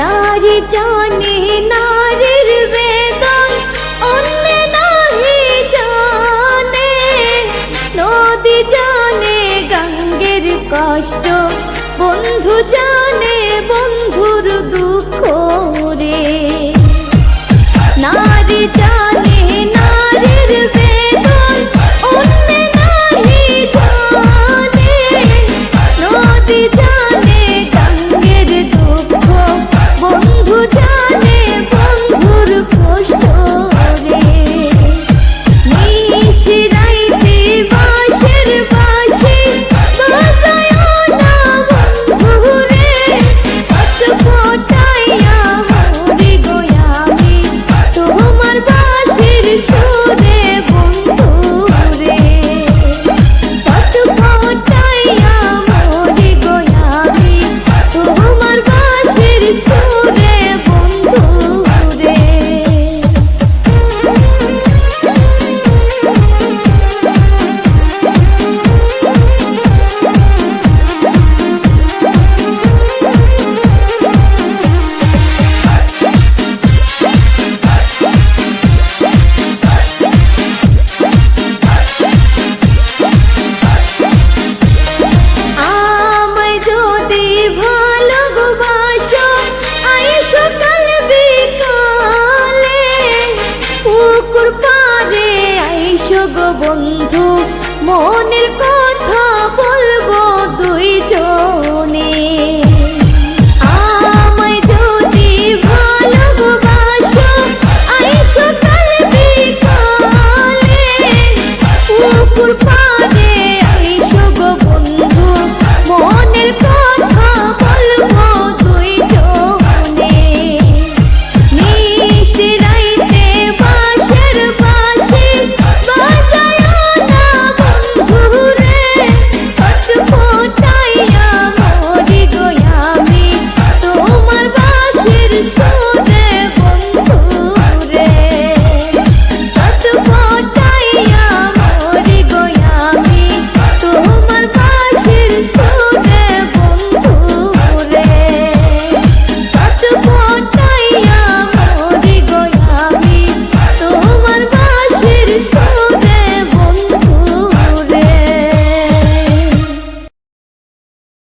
নারী জানে নারীর বেদন, অন্য নাহি জানে। নদী জানে গঙ্গের কষ্ট, বন্ধু জানে বন্ধুর দুঃখ রে। নারী জানে বন্ধু মনের কথা